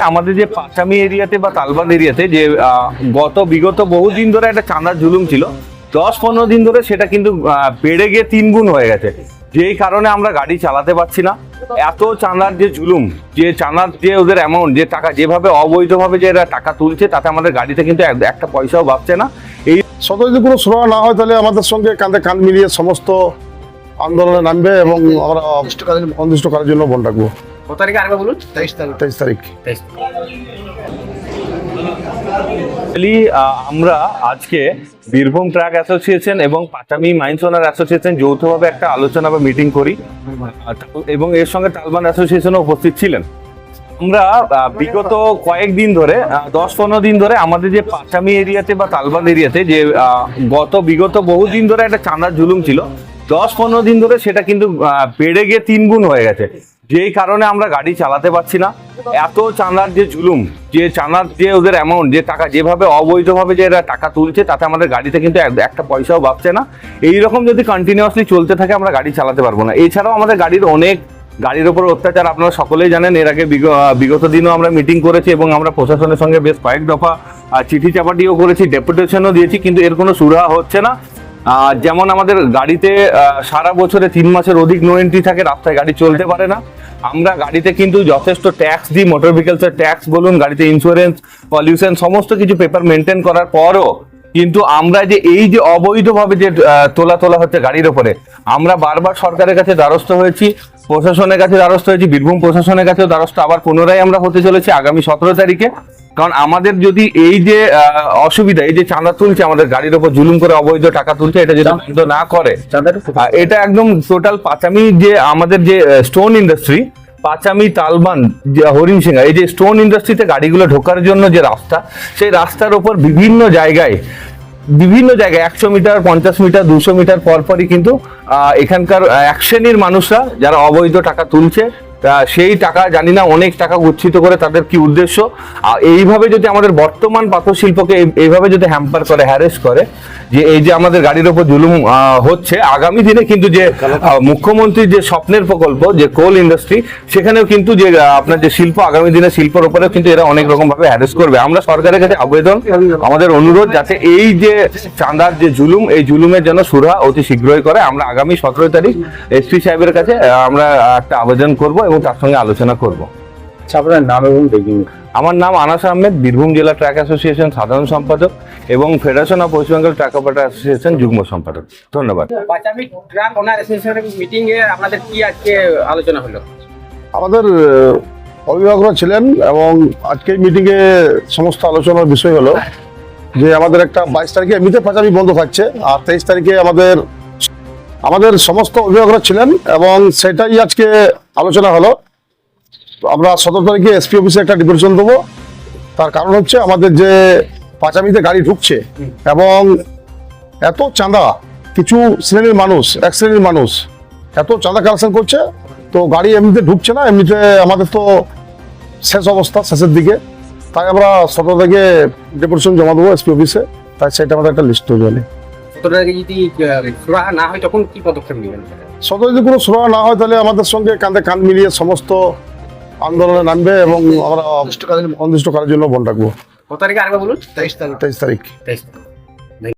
আমাদের যে পাঁচামি এরিয়াতে বা তালবান এরিয়াতে যে গত বিগত বহুদিন ধরে একটা চাঁদার জুলুম ছিল দশ পনেরো দিন ধরে সেটা কিন্তু বেড়ে গিয়ে তিন গুণ হয়ে গেছে। যেই কারণে আমরা গাড়ি চালাতে পারছি না। এত চাঁদার যে জুলুম যে চাঁদার যে ওদের অ্যামাউন্ট যে টাকা যেভাবে অবৈধভাবে যে এরা টাকা তুলছে তাতে আমাদের গাড়িতে কিন্তু এক- একটা পয়সাও বাঁচছে না। এই শত যদি কোনো সুরাহা না হয় তাহলে আমাদের সঙ্গে কাঁধে কাঁধ মিলিয়ে সমস্ত আন্দোলনে নামবে এবং আমরা অনির্দিষ্টকালের জন্য বন্ধ রাখব। কত তারিখে আরেকবার বলুন? তেইশ তারিখ। তেইশ তারিখ। তেইশ। আমরা আজকে বীরভূম ট্রাক অ্যাসোসিয়েশন এবং পাটামি মাইন্স ওনার অ্যাসোসিয়েশন যৌথভাবে একটা আলোচনা বা মিটিং করি। এবং এর সঙ্গে তালবান অ্যাসোসিয়েশনও উপস্থিত ছিলেন। আমরা আহ, বিগত কয়েকদিন ধরে আহ, দশ পনেরো দিন ধরে আমাদের যে পাটামি এরিয়াতে বা তালবান এরিয়াতে যে গত বিগত বহুদিন ধরে একটা চাঁদার জুলুম ছিল দশ পনেরো দিন ধরে সেটা কিন্তু বেড়ে গিয়ে তিন গুণ হয়ে গেছে। যেই কারণে আমরা গাড়ি চালাতে পারছি না। এত চাঁদার যে জুলুম, যে চাঁদার যে ওদের অ্যামাউন্ট যে টাকা যেভাবে অবৈধভাবে যে এরা টাকা তুলছে, তাতে আমাদের গাড়িতে কিন্তু এক- একটা পয়সাও বাঁচছে না। এই রকম যদি কন্টিনিউয়াসলি চলতে থাকে, আমরা গাড়ি চালাতে পারব না। এছাড়াও আমাদের গাড়ির অনেক, গাড়ির ওপর অত্যাচার আপনারা সকলেই জানেন। এর আগে বিগত দিনও আমরা মিটিং করেছি এবং আমরা প্রশাসনের সঙ্গে বেশ কয়েক দফা চিঠি চাপাটিও করেছি ডেপুটেশনও দিয়েছি, কিন্তু এর কোনো সুরাহা হচ্ছে না। যেমন আমাদের গাড়িতে সারা বছরে তিন মাসের অধিক নো এন্ট্রি থাকে, রাস্তায় গাড়ি চলতে পারে না। আমরা গাড়িতে কিন্তু যথেষ্ট ট্যাক্স দিই মোটর ভেহিকলসের ট্যাক্স বলুন, গাড়িতে ইন্স্যুরেন্স পলিউশন সমস্ত কিছু পেপার মেনটেন করার পরও কিন্তু আমরা যে এই যে অবৈধভাবে যে তোলা তোলা হচ্ছে গাড়ির ওপরে, আমরা বারবার সরকারের কাছে দ্বারস্থ হয়েছি, প্রশাসনের কাছে দ্বারস্থ হয়েছি, বীরভূম প্রশাসনের কাছেও দ্বারস্থ। আবার পুনরায় আমরা হতে চলেছি আগামী সতেরো তারিখে। কারণ আমাদের যদি এই যে অসুবিধা এই যে চাঁদা তুলছে আমাদের গাড়ির ওপর জুলুম করে অবৈধ টাকা তুলছে এটা যদি বন্ধ না করে এটা একদম টোটাল পাঁচামি যে আমাদের যে স্টোন ইন্ডাস্ট্রি পাঁচামি তালবান হরিণসিংহা এই যে স্টোন ইন্ডাস্ট্রিতে গাড়িগুলো ঢোকার জন্য যে রাস্তা সেই রাস্তার ওপর বিভিন্ন জায়গায় বিভিন্ন জায়গায় একশো মিটার পঞ্চাশ মিটার দুশো মিটার পরপরই কিন্তু এখানকার এক শ্রেণির মানুষরা যারা অবৈধ টাকা তুলছে তা সেই টাকা, জানি না, অনেক টাকা গচ্ছিত করে তাদের কি উদ্দেশ্য? আর এইভাবে যদি আমাদের বর্তমান পাথর শিল্পকে এইভাবে যদি হ্যাম্পার করে হ্যারেস করে, যে এই যে আমাদের গাড়ির ওপর জুলুম হচ্ছে, আগামী দিনে কিন্তু যে মুখ্যমন্ত্রীর যে স্বপ্নের প্রকল্প, যে কোল ইন্ডাস্ট্রি সেখানেও কিন্তু যে আপনার যে শিল্প, আগামী দিনে শিল্পের উপরেও কিন্তু এরা অনেক রকম ভাবে হ্যারেস করবে। আমরা সরকারের কাছে আবেদন, আমাদের অনুরোধ যাতে এই যে চাঁদার যে জুলুম, এই জুলুমের জন্য সুরা অতি শীঘ্রই করে। আমরা আগামী সতেরো তারিখ এসপি সাহেবের কাছে আমরা একটা আবেদন করব এবং তার সঙ্গে আলোচনা করব। আচ্ছা আপনার নাম এবং আমার নাম আনাস আহমেদ বীরভূম জেলা ট্র্যাক অ্যাসোসিয়েশন সাধারণ সম্পাদক এবং federation of West Bengal track operator association যুগ্ম সম্পাদক। ধন্যবাদ। পাঁচামি ট্রাক ওনার অ্যাসোসিয়েশনের মিটিং এ আপনাদের কি আজকে আলোচনা হলো? আমাদের অভিভাবকরা ছিলেন এবং আজকের মিটিংয়ে সমস্ত আলোচনার বিষয় হলো যে আমাদের একটা বাইশ তারিখে এমনিতে পাঁচামি বন্ধ থাকছে আর তেইশ তারিখে আমাদের আমাদের সমস্ত অভিভাবকরা ছিলেন এবং সেটাই আজকে আলোচনা হলো। আমরা সতেরো তারিখে এসপি অফিসে একটা ডিপুটেশন দেবো। তার কারণ হচ্ছে আমাদের যে পাঁচামিতে গাড়ি ঢুকছে এবং এত চাঁদা, কিছু শ্রেণির মানুষ, এক শ্রেণির মানুষ এত চাঁদা কালেকশন করছে, তো গাড়ি এমনিতে ঢুকছে না, এমনিতে আমাদের তো শেষ অবস্থা শেষের দিকে। তাই আমরা সতেরো থেকে ডেপুটেশন জমা দেবো এসপি অফিসে তাই সেটা আমাদের একটা লিস্ট তৈরি হলে। সতেরো যদি সুরাহা না হয় তখন কি পদক্ষেপ নেবেন? সতেরো যদি কোনো সুরাহা না হয় তাহলে আমাদের সঙ্গে কাঁধে কাঁধ মিলিয়ে সমস্ত আন্দোলনে নামবে এবং আমরা অনির্দিষ্টকালের জন্য বন্ধ রাখব। কত তারিখে আরেকবার বলুন? তেইশ তারিখ। তেইশ তারিখ। তেইশ তারিখ।